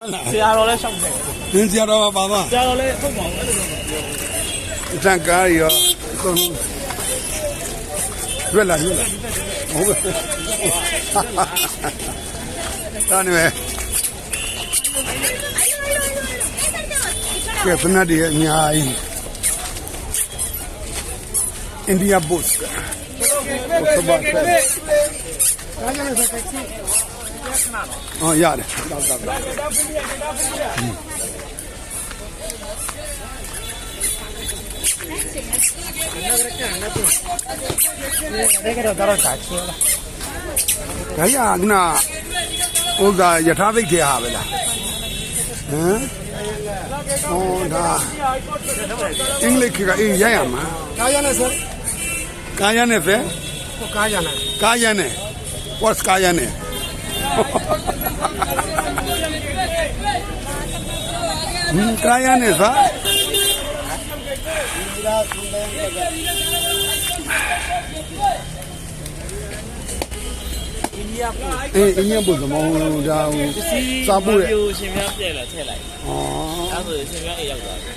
ဟုတ်လားဆရာတော်လည်းရှောက်တယ်သင်ကြတော့ပါပါဆရာတော်လည်းဟုတ်ပါဘူးအဲ့လိုတော့ပြောတန်ကားရောအကုန်လုံးရွက်လာရွက်လာဟုတ်ကဲ့တာနေမယ်ကဲဖနာဒီအများကြီးအိန္ဒိယဘုတ်ကဟုတ်ပါရဲ့အော်ရတယ်တော့တော့တော့ဒါကတော့တော့တာချေလားဒါရကနဥစ္စာယ ထာသိတ်ထဲဟာပဲလားဟမ်ဟောဒါအင်္ဂလိပ်ကအေးရရမှာကာယနဲ့ဆိုကာယနဲ့ပဲကိုကာယ နဲ့ကာယနဲ့ what's ကာယနဲ့ဟမ်ကာယနဲ့သာအေးအင်းရဘုရားမောင်ဒါဟိုစားဖို့ရဲ့ပြိုရှင်များပြဲလာထည့်လိုက်ဩအဲ့ဆိုရှင်များအေးရောက်သွားတယ်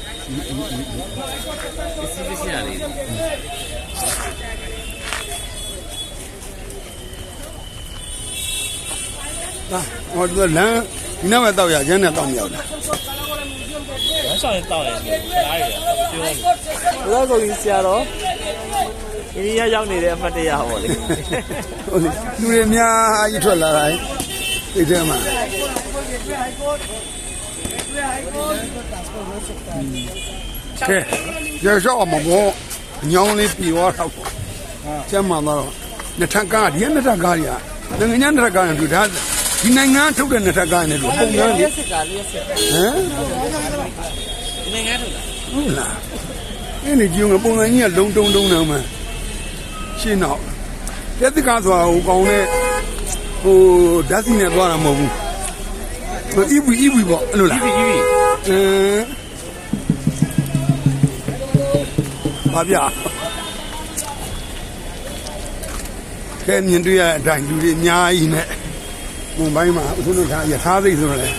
စီစီစီရလေး ဟောဒီလမ်းဒီနောက်မှာတောက်ရကျန်းနဲ့တောက်မရောက်လားဝမ်းဆောင်ရင်တောက်ရင်ကြားရတယ်ပြောတယ်ဘုရားဆိုရင်ဆရာတော်အိန္ဒိယရောက်နေတဲ့အမှတ်တရဟောလေဟုတ်လေလူတွေအများကြီးထွက်လာတာဒီထဲမှာကဲရရှောက်မှာဘောညောင်းလေးပြေသွားတော့ပေါ့ကျမ်းမှာတော့နှစ်ထပ်ကားဒီကနှစ်ထပ်ကားတွေကနိုင်ငံခြားနှစ်ထပ်ကားနဲ့တူဒါ ဒီနိုင်ငံထုတ်တဲ့နှစ်ထပ်ကားနဲ့တူပုံစံလေစစ်ကားလေးစစ်ဟမ်ဒီနိုင်ငံထုတ်လားဟုတ်လားအဲ့ဒီကြည့်အောင်ပုံစံကြီးကလုံတုံတုံနေမှာရှင်းတော့တက်တကားဆိုတာဟိုကောင်းတဲ့ဟိုဓာတ်စီနဲ့သွားတာမဟုတ်ဘူးဟိုအီဘီအီဘီပေါ့အဲ့လိုလားဒီဒီအင်းဘာပြကဲမြင်တွေ့ရတဲ့အတိုင်းလူတွေအများကြီးနဲ့ မွန်ဘိုင်းမှာအခုတို့ကရထားသိဆိုတော့လေ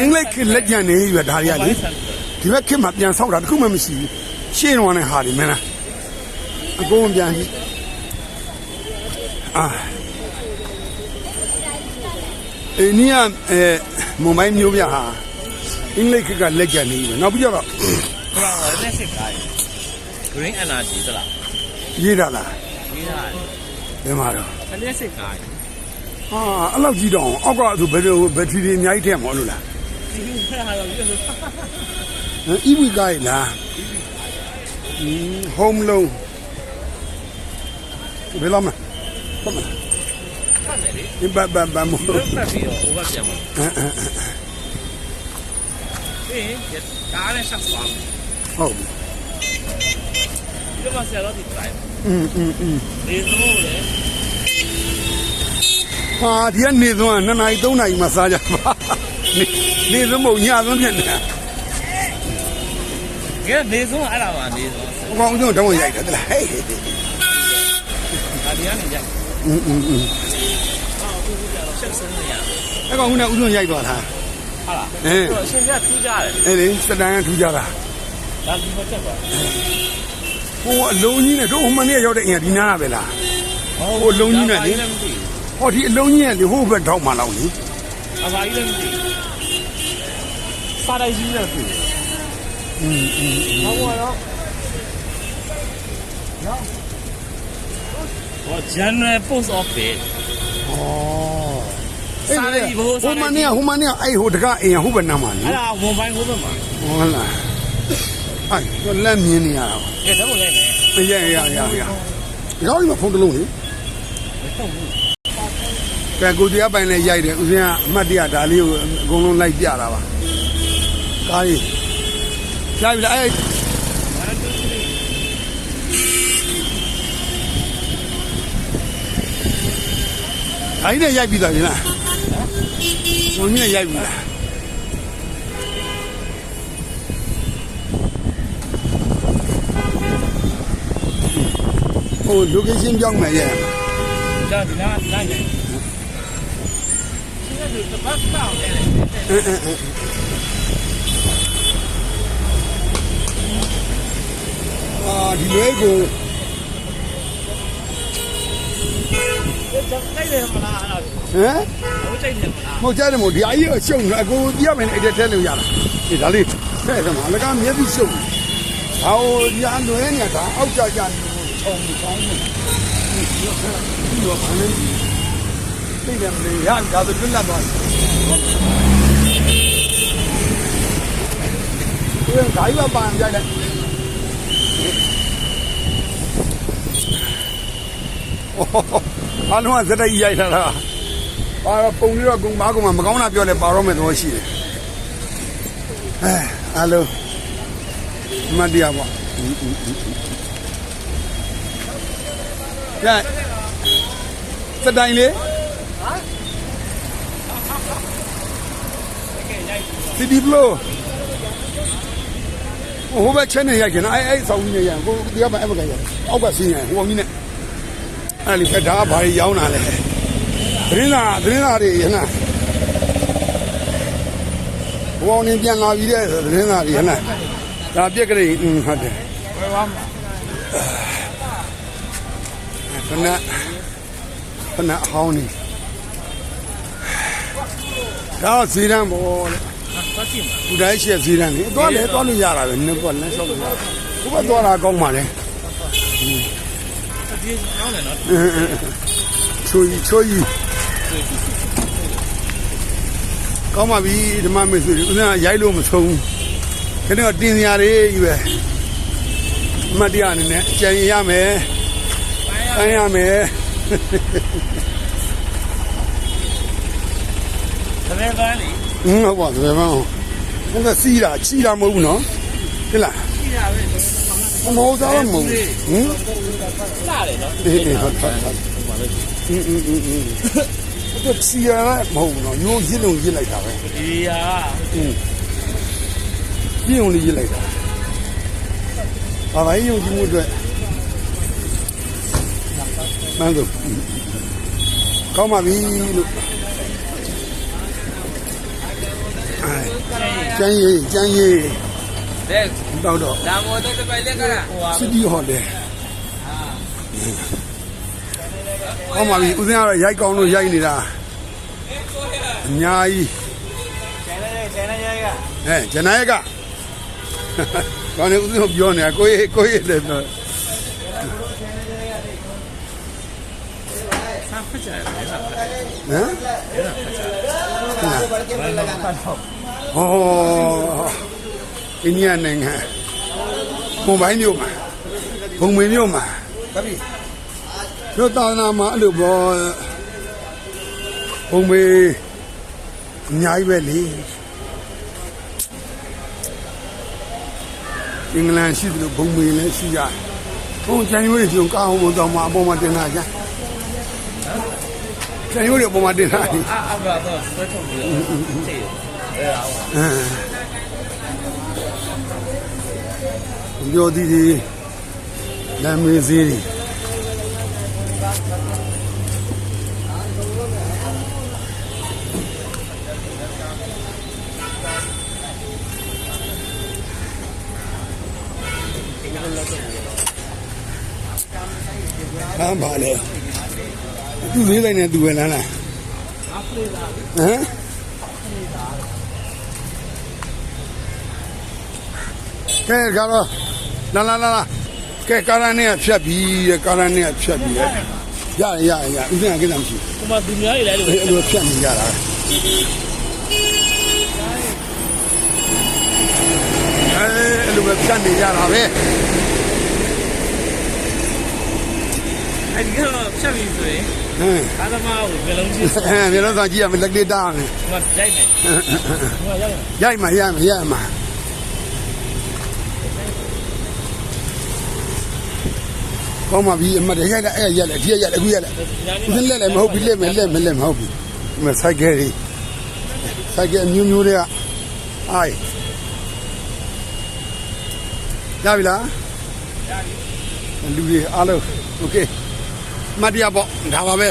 အင်္ဂလိပ်ကလက်ကျန်နေရွယ်ဒါတွေကလေဒီဘက်ခေတ်မှာပြန်ဆောက်တာတခုမှမရှိဘူးရှင်းတော့နဲ့ဟာဒီမင်းလားအကုန်ပြန်ကြည့်အာအိန္ဒိယအဲမွန်ဘိုင်းမျိုးပြဟာအင်္ဂလိပ်ခေတ်ကလက်ကျန်နေပြီနောက်ပြီးတော့ဟိုတော့လက်စစ်ကား Green Energy သလားရေးတာလားရေးတာဘယ်မှာတော့လက်စစ်ကား ဟာအဲ့လောက်ကြီးတော့အောက်ကဆိုဘယ်လိုဘက်ထရီတွေအများကြီးထည့်မှာလို့လား ဒီဟာတော့ဒီလို ဟမ်အီဝီကိုင်းလားอืม home loan ဘယ်လိုမလဲဘာမလဲ ဖတ်တယ်လေ ဒီဘဘဘမို့ ဒီလိုဖတ်ပြီးတော့ over ပြန်မှာ အင်းအင်းအင်း အေးကားနဲ့ဆက်သွားမယ် ဟုတ်ပြီ ဒီလိုမှဆရာတော်ဒီ drive อืมอืมอืม ဒီသမို့လေ ဟာဒီကနေသွန်းက2နာရီ3နာရီမှစားကြပါနေနေသွန်းမဟုတ်ညသွန်းဖြစ်နေတာ ကဲနေဆုံးအဲ့ဒါပါနေဆုံး အကောင်ဆုံးတောင်းရိုက်တယ်တလားဟေးဟေးဟေး ဒါဒီကနေကြ อืมอืมอืม အော်အခုကြတော့ဆက်ဆုံးနေရ အကောင်ကဦးဆုံးရိုက်သွားတာ ဟာလား အင်း အရှင်ကထူးကြတယ် အဲ့ဒီစတန်ကထူကြတာ ဒါဒီမှာချက်သွား ဟိုအလုံးကြီးနဲ့တို့ဟိုမနေ့ရောက်တဲ့အင်ကဒီနားပဲလား ဟိုလုံးကြီးနဲ့လေ မသိ ဟောဒီအလုံးကြီးကလေဟိုဘက်ထောက်မှလောက်လေ အဘာကြီးလည်းမသိစားတိုင်းကြီးလည်းသိ อืมอืม ဟောတော့ဟော general post office ဩ စားရည်ဘိုး ဟိုမနေ့ကဟိုမနေ့ကအဲ့ဟိုတကအင်ဟိုဘက်နားမှာလေ အဲ့ဒါဝန်ပိုင်းဟိုဘက်မှာ ဟုတ်လားအဲ့လက်မြင်နေရတာ ကဲတော့လည်းနေ မရရရရဒီတော့ဒီမှာဖုန်းတစ်လုံးလေ ကဲကိုတရားပိုင်လည်းရိုက်တယ်ဦးဇင်းကအမှတ်တရဒါလေးကိုအကုန်လုံးလိုက်ပြတာပါကားကြီးကြားပြီလားအဲ့အိုင်းနဲ့ရိုက်ပြီးသားပြီလားဘုံကြီးနဲ့ရိုက်ပြီလားဟို location ပြောင်းမယ်ရဲ့ဒါဒီလားနိုင် နေလူတစ်ပတ်တောင်းတယ်အင်းအင်းအင်းအာဒီလွဲကိုတိုက်တယ်မလားအဲ့ဟမ်ဒါဟိုတိုက်တယ်မလားမဟုတ်ကြတယ်မို့ဒီအကြီးကိုရှုံတယ်အကိုကြည့်ရမယ်အဲ့တဲ့ထဲလို့ရတာဒီဒါလေးဖဲ့တယ်မှာလကမျက်စိရှုံတယ်ဟောညာလွဲနေတာအောက်ကြကြနေလို့ခြုံချောင်းနေဒီတော့ဘာလဲ သိတယ်မလဲရဒါဆိုလွတ်လပ်သွားတယ်ဒီကဓာတ်ရပန်ကြိုက်တယ်အားလုံးကစက်တိုက်ရိုက်ထားတာပါတော့ပုံလေးတော့ကုံမားကုံမှာမကောင်းတာပြောလဲပါတော့မယ်တော့ရှိတယ်အဲအားလုံးမတ်တရားပေါ့ကြိုက်စတိုင်လေး စီဒီဘလိုဟိုဘက်ချက်နေရိုက်ကျင်အဲ့အဲ့ဆောင်းကြီးနေရကိုဒီကမှအဲ့ဘက်ကရအောက်ကဆင်းရဟိုအောင်ကြီးနဲ့အဲ့ဒီဖက်ဒါကဘာကြီးရောင်းတာလဲသတင်းစာသတင်းစာတွေဟဲ့လားဘောင်းနေပြန်လာပြီတဲ့ဆိုသတင်းစာတွေဟဲ့လားဒါပြက်ကလေးอืมဟုတ်တယ်ဘယ်သွားမှာခဏခဏအဟောင်းနေဒါတော့ဇီရန်ဘောလေ သွားကြည့်မှာဒီတိုင်းရှိတဲ့ဇီရန်လေသွားလေသွားလို့ရတာပဲနည်းပေါ့လမ်းလျှောက်လို့ရတာဘုဘသွားတာကောင်းပါလေဒီကောင်းတယ်နော်ချိုးကြီးချိုးကြီးကောင်းပါပြီဓမ္မမေဆွေဦးဇင်းကရိုက်လို့မဆုံးဘူးခဏတော့တင်စရာတွေကြီးပဲအမတ်တရားအနေနဲ့ကြံရရမယ်ပန်းရမယ်သမင်းပန်းလေဟင်းဟုတ်ပါသဘယ်မှန်းဟို ကစီးတာချီတာမဟုတ်ဘူးနော်ဟုတ်လားကြည့်ရပဲမဟုတ်သားမဟုတ်ဘူးဟင်လာတယ်နော်အေးအေးဟုတ်ဟုတ်ဟုတ်အင်းအင်းအင်းအင်းတော့ချီရတာမဟုတ်ဘူးနော်ရိုးရစ်လုံးရစ်လိုက်တာပဲဒီဟာอืมပြင်းုံလေးရစ်လိုက်တာဘာသာရေးယုံကြည်မှုအတွက်မန်းတို့ကောင်းပါပြီလို့အဲ ကျန်းရည်ကျန်းရည်တဲ့တော့တော့လာမောတော့တပိုင်လက်ကလာဟိုဟာစီတီဟိုတယ်ကောင်းပါပြီဦးစင်းကတော့ရိုက်ကောင်းလို့ရိုက်နေတာအများကြီးကျန်တဲ့ကျန်တဲ့ရဲကအဲဂျန်နာရက်ကကောင်းနေဦးစင်းကိုပြောနေတာကိုရေးကိုရေးတယ်ပြောစားဖက်ကြတယ်လေစားဖက်ဟမ်ဘယ်လိုဖတ်တော့ ဟောအိန္ဒိယနိုင်ငံမွန်ဘိုင်းမြို့မှာဘုံမင်းမြို့မှာတပည့်တို့သာသနာမှာအဲ့လိုပေါ်ဘုံမေးအများကြီးပဲလေအင်္ဂလန်ရှိတယ်လို့ဘုံမေးလည်းရှိရတယ်ဘုံကျန်ရွေးကျုံကောင်းအောင်တော့မှာအပေါ်မှာတင်လာကြကျန်ရွေးတွေအပေါ်မှာတင်လာတယ်အာအဘတော့ဆွဲထုတ်ပြီးတော့သိတယ် အဲ့ဒါဟိုအင်းပြောသည်ဒီလမ်းမေးစည်းတွေဟမ်ပါလေသူလေးလိုက်နေသူပဲလားလားဟမ် ကဲကတော့လာလာလာလာကဲကာရန်နဲ့ဖြတ်ပြီးတဲ့ကာရန်နဲ့ဖြတ်ပြီးရရရရဥစဉ်ကကိစ္စမရှိဟိုမှာသူများတွေလည်းလို့ဘူးအဲ့လိုဖြတ်နေကြတာအဲအဲ့လိုပဲဖြတ်နေကြတာပဲအဲ့ဒီကတော့ဖြတ်ပြီးဆိုရင်ဟမ်ကာသမားကိုမျိုးလုံးချင်းအဲမျိုးလုံးသာကြည့်ရမယ်လက်လေးတားမယ်ဟိုမှာရိုက်မယ်ဟိုမှာရိုက်မယ်ရိုက်မှရမယ်ရမှာ ကောင်းပါပြီအမတ်ရိုက်လိုက်အဲ့ရက်လိုက်ဒီရက်လိုက်အခုရက်လိုက် ညာနေ ဦးစင်းလက်လည်းမဟုတ်ဘူးလက်မယ်လက်မယ်လက်မဟုတ်ဘူးဒီမှာစိုက်ကယ်ကြီးစိုက်ကယ်အမျိုးမျိုးတွေကအိုင်ရပြီလားရပြီလူတွေအားလုံးโอเคမတ်တရားပေါ့ဒါပါပဲ